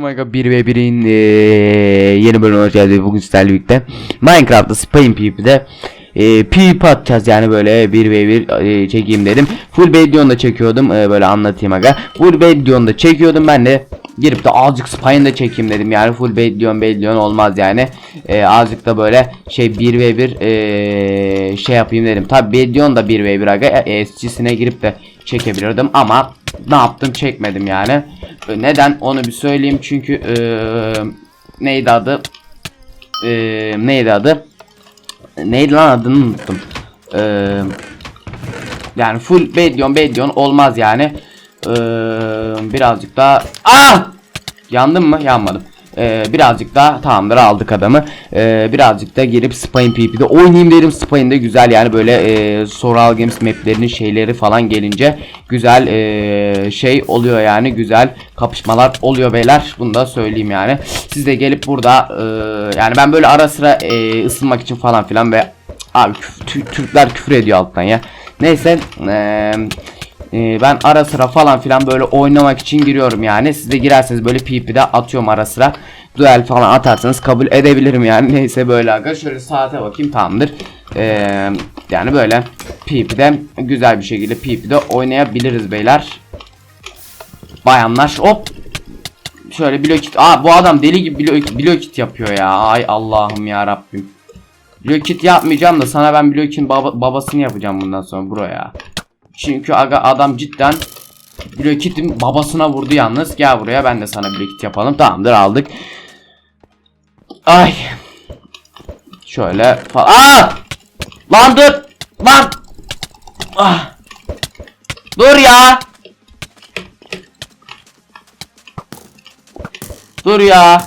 Omega 1 ve 1'in eee, yeni bölümüne hoş geldiniz. Bugün sizlerle birlikte Minecraft'ta Spain PvP'de eee PvP atacağız yani böyle 1 ve 1 eee, çekeyim dedim. Full Bedion'da çekiyordum eee, böyle anlatayım aga. Full Bedion'da çekiyordum ben de girip de azıcık Spain de çekeyim dedim yani full Bedion Bedion olmaz yani. Eee, azıcık da böyle şey 1 ve 1 eee, şey yapayım dedim. Tabi Bedion da 1 ve 1 aga SC'sine girip de çekebilirdim ama ne yaptım çekmedim yani. E, Neden onu bir söyleyeyim çünkü eee, neydi adı? Eee, neydi adı? Neydi lan adını unuttum. Eee, yani full Bedion Bedion olmaz yani. Eee, birazcık daha Ah! Yandım mı? Yanmadım. Ee, birazcık daha tamamdır aldık adamı. Ee, birazcık da girip Spain PvP'de oynayayım dedim. Spain'de güzel yani böyle e, Soral Games maplerinin şeyleri falan gelince güzel e, şey oluyor yani güzel kapışmalar oluyor beyler. Bunu da söyleyeyim yani. Siz de gelip burada e, yani ben böyle ara sıra e, ısınmak için falan filan ve abi küf- Tü- Türkler küfür ediyor alttan ya. Neyse eee ee, ben ara sıra falan filan böyle oynamak için giriyorum yani. Siz de girerseniz böyle PvP'de atıyorum ara sıra. Duel falan atarsanız kabul edebilirim yani. Neyse böyle aga. Şöyle saate bakayım tamamdır. Ee, yani böyle PvP'de güzel bir şekilde PvP'de oynayabiliriz beyler. Bayanlar hop. Şöyle blokit. Aa bu adam deli gibi blok, blokit yapıyor ya. Ay Allah'ım ya Rabbim. Blokit yapmayacağım da sana ben blokin baba- babasını yapacağım bundan sonra bro ya. Çünkü aga adam cidden Blokit'in babasına vurdu yalnız. Gel buraya ben de sana blokit yapalım. Tamamdır aldık. Ay. Şöyle falan. Aa! Lan dur. Lan. Ah. Dur ya. Dur ya.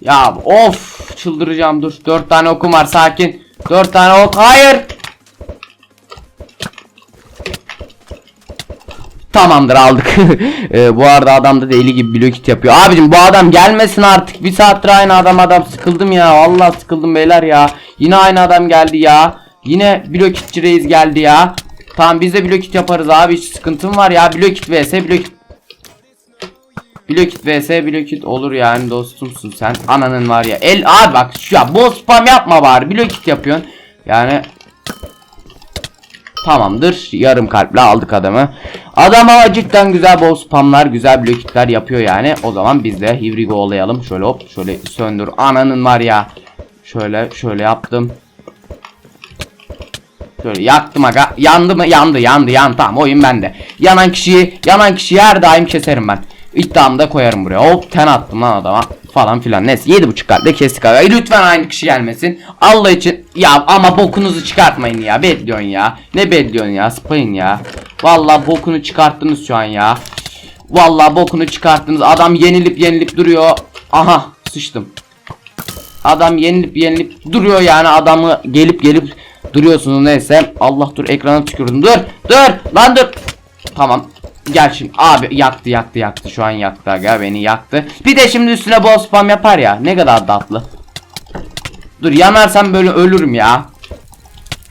Ya of çıldıracağım dur. Dört tane okum var sakin. Dört tane ok. Hayır. Tamamdır aldık. Ee, bu arada adam da deli gibi blokit yapıyor. Abicim bu adam gelmesin artık. Bir saattir aynı adam adam sıkıldım ya. Allah sıkıldım beyler ya. Yine aynı adam geldi ya. Yine blokitçi reis geldi ya. Tamam biz de blokit yaparız abi. Hiç sıkıntım var ya. Blokit vs blokit. Blokit vs blokit olur yani dostumsun sen. Ananın var ya. El abi bak şu ya bol spam yapma bari. Blokit yapıyorsun. Yani Tamamdır. Yarım kalple aldık adamı. Adam ama cidden güzel bol spamlar, güzel blokitler yapıyor yani. O zaman biz de here we go olayalım. Şöyle hop şöyle söndür. Ananın var ya. Şöyle şöyle yaptım. Şöyle yaktım aga. Yandı mı? Yandı yandı yandı. Tamam oyun bende. Yanan kişiyi yanan kişiyi her daim keserim ben. İddiamı da koyarım buraya. Hop ten attım lan adama falan filan. Neyse 7.5 kalple kestik. E, Lütfen aynı kişi gelmesin. Allah için ya ama bokunuzu çıkartmayın ya. Bedliyorsun ya. Ne bedliyorsun ya? Spayın ya. Vallahi bokunu çıkarttınız şu an ya. Vallahi bokunu çıkarttınız. Adam yenilip yenilip duruyor. Aha sıçtım. Adam yenilip yenilip duruyor yani adamı gelip gelip duruyorsunuz neyse. Allah dur ekrana tükürdüm. Dur dur lan dur. Tamam. Gel şimdi abi yaktı yaktı yaktı şu an yaktı aga beni yaktı. Bir de şimdi üstüne bol spam yapar ya ne kadar tatlı. Dur yanarsam böyle ölürüm ya.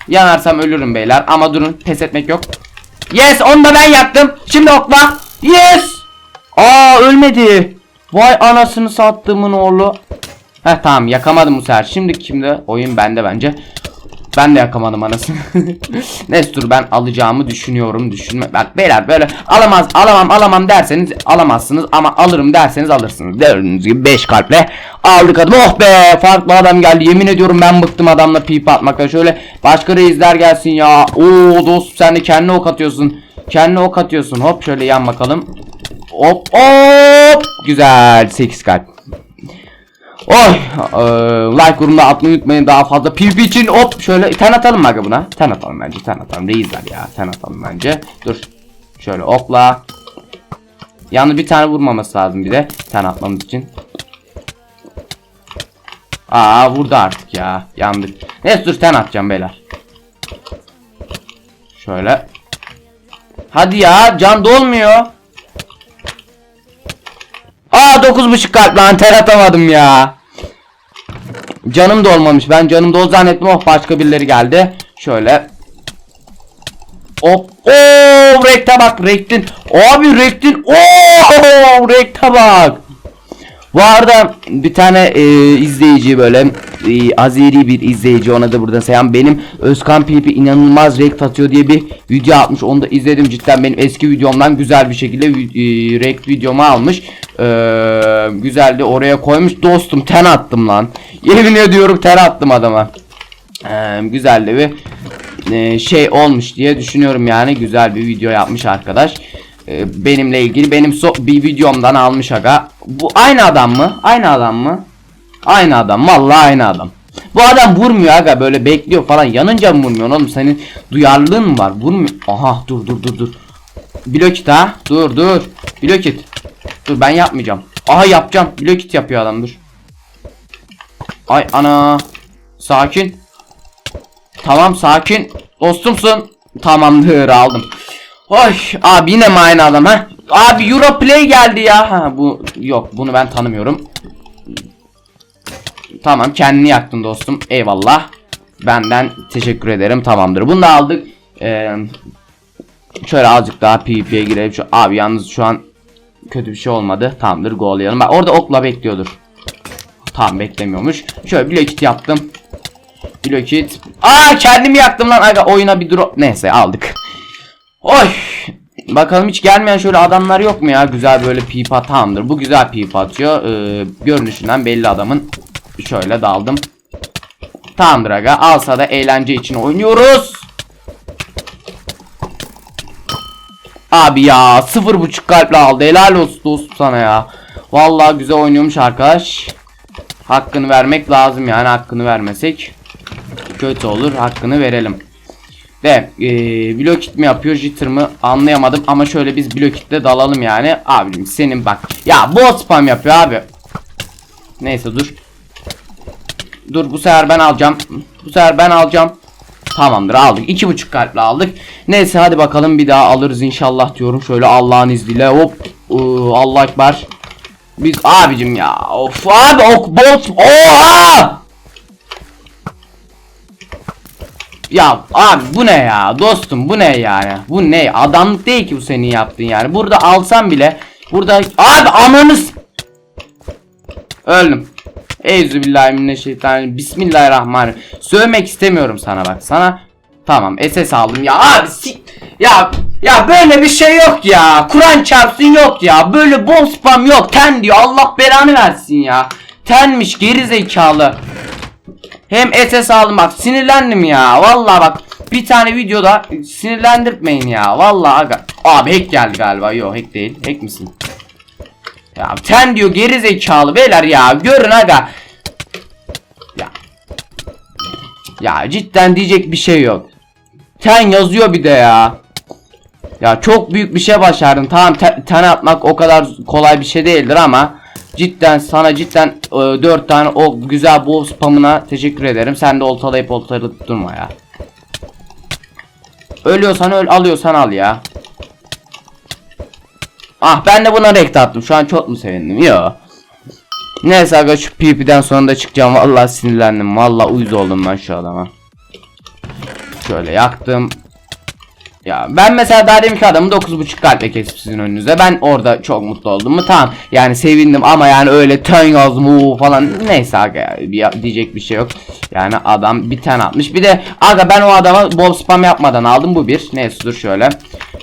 Yanarsam ölürüm beyler ama durun pes etmek yok. Yes onu da ben yaktım. Şimdi okla. Yes. Aa ölmedi. Vay anasını sattığımın oğlu. Heh tamam yakamadım bu sefer. Şimdi kimde? Oyun bende bence. Ben de yakamadım anasını. Neyse dur ben alacağımı düşünüyorum. Düşünme. Bak beyler böyle alamaz alamam alamam derseniz alamazsınız ama alırım derseniz alırsınız. Gördüğünüz gibi 5 kalple aldık adam. Oh be farklı adam geldi. Yemin ediyorum ben bıktım adamla pip atmakta. Şöyle başka reisler gelsin ya. Oo dostum sen de kendine ok atıyorsun. Kendine ok atıyorsun. Hop şöyle yan bakalım. Hop hop. Güzel 8 kalp. Oy! Eee, like yorumda atmayı unutmayın. Daha fazla PvP için hop şöyle ten atalım mı buna? Ten atalım bence ten atalım. Reisler ya ten atalım bence. Dur. Şöyle okla Yalnız bir tane vurmaması lazım bir de. Ten atmamız için. Aa vurdu artık ya. Yandık. Neyse dur ten atacağım beyler. Şöyle. Hadi ya can dolmuyor. Aa 9.5 kalp lan. Ter atamadım ya. Canım da olmamış. Ben canım da o zannettim. Oh başka birileri geldi. Şöyle. Hop. Oo, rekte bak rektin. Abi rektin. Oo, rekte bak. Bu arada bir tane e, izleyici böyle e, Azeri bir izleyici ona da buradan selam benim Özkan Pipi inanılmaz rekt atıyor diye bir video atmış onu da izledim cidden benim eski videomdan güzel bir şekilde e, rekt videomu almış e, güzeldi oraya koymuş. Dostum ten attım lan. Yemin ediyorum ten attım adama. E, güzeldi bir e, şey olmuş diye düşünüyorum yani. Güzel bir video yapmış arkadaş. E, benimle ilgili. Benim so bir videomdan almış aga. Bu aynı adam mı? Aynı adam mı? Aynı adam. Vallahi aynı adam. Bu adam vurmuyor aga. Böyle bekliyor falan. Yanınca mı vurmuyor oğlum? Senin duyarlılığın mı var? Vurmuyor. Aha dur dur dur dur. Blokit ha. Dur dur. Blokit dur ben yapmayacağım aha yapacağım blokit yapıyor adam dur ay ana sakin Tamam sakin. Dostumsun. Tamamdır aldım. Oy abi yine mi adam ha? Abi Europlay geldi ya. Ha bu yok bunu ben tanımıyorum. Tamam kendini yaktın dostum. Eyvallah. Benden teşekkür ederim. Tamamdır. Bunu da aldık. Ee, şöyle azıcık daha PvP'ye girelim. Şu, abi yalnız şu an kötü bir şey olmadı. Tamamdır gollayalım. Bak orada okla bekliyordur. Tamam beklemiyormuş. Şöyle bir kit yaptım. Blokit. Aa kendimi yaktım lan. Aga oyuna bir drop. Neyse aldık. Oy. Bakalım hiç gelmeyen şöyle adamlar yok mu ya? Güzel böyle pipa tamamdır. Bu güzel pipa atıyor. Ee, görünüşünden belli adamın. Şöyle daldım. Tamamdır aga. Alsa da eğlence için oynuyoruz. Abi ya sıfır buçuk kalple aldı. Helal olsun dostum sana ya. Vallahi güzel oynuyormuş arkadaş. Hakkını vermek lazım yani hakkını vermesek kötü olur. Hakkını verelim. De ee, blokit mi yapıyor jitter mı anlayamadım ama şöyle biz blokitle dalalım yani. Abim senin bak. Ya bot spam yapıyor abi. Neyse dur. Dur bu sefer ben alacağım. Bu sefer ben alacağım. Tamamdır aldık. iki buçuk kalple aldık. Neyse hadi bakalım bir daha alırız inşallah diyorum. Şöyle Allah'ın izniyle hop. Iı, Allah ekber. Biz abicim ya. Of abi ok bot. Oha! Ya abi bu ne ya dostum bu ne yani bu ne adamlık değil ki bu senin yaptığın yani burada alsam bile burada abi ananız öldüm Euzubillahimineşşeytanirracim Bismillahirrahmanirrahim Sövmek istemiyorum sana bak sana Tamam SS aldım ya abi si ya ya böyle bir şey yok ya Kur'an çarpsın yok ya böyle bol spam yok ten diyor Allah belanı versin ya Tenmiş geri zekalı hem SS aldım bak sinirlendim ya. Vallahi bak bir tane videoda sinirlendirmeyin ya. Vallahi aga. Abi hack geldi galiba. Yok hack değil. Hack misin? Ya ten diyor geri zekalı beyler ya. Görün aga. Ya. Ya cidden diyecek bir şey yok. Ten yazıyor bir de ya. Ya çok büyük bir şey başardın. Tamam te- ten atmak o kadar kolay bir şey değildir ama cidden sana cidden e, 4 tane o güzel bol spamına teşekkür ederim. Sen de oltalayıp oltalayıp durma ya. Ölüyorsan öl alıyorsan al ya. Ah ben de buna rekt attım. Şu an çok mu sevindim? Yo. Neyse aga şu PvP'den sonra da çıkacağım. Vallahi sinirlendim. Vallahi uyuz oldum ben şu adama. Şöyle yaktım. Ya ben mesela daha demin ki adamı 9.5 kalple kesip sizin önünüze. Ben orada çok mutlu oldum mu? Tamam. Yani sevindim ama yani öyle ten yazdım o falan. Neyse aga ya, bir- diyecek bir şey yok. Yani adam bir ten atmış. Bir de aga ben o adama bol spam yapmadan aldım bu bir. Neyse dur şöyle.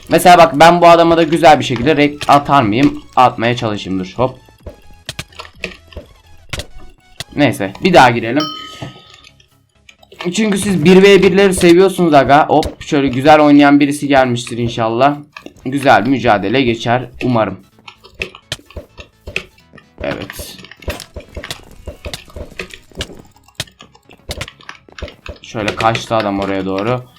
Mesela bak ben bu adama da güzel bir şekilde rekt atar mıyım? Atmaya çalışayım dur hop. Neyse bir daha girelim. Çünkü siz 1v1'leri seviyorsunuz aga. Hop şöyle güzel oynayan birisi gelmiştir inşallah. Güzel mücadele geçer umarım. Evet. Şöyle kaçtı adam oraya doğru.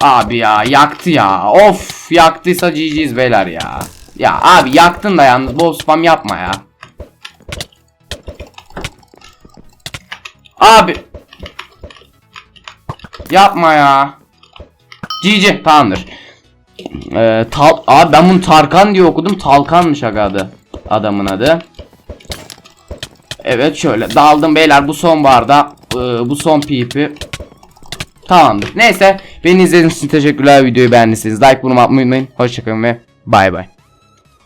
Abi ya yaktı ya. Of yaktıysa GG'yiz beyler ya. Ya abi yaktın da yalnız bol spam yapma ya. Abi Yapma ya. Cici tamamdır. Ee, tal abi ben bunu Tarkan diye okudum. Talkanmış aga adı. Adamın adı. Evet şöyle daldım beyler bu son barda. Ee, bu son pipi. Tamamdır. Neyse beni izlediğiniz için teşekkürler. Videoyu beğendiyseniz like bunu atmayı unutmayın. Hoşçakalın ve bay bay.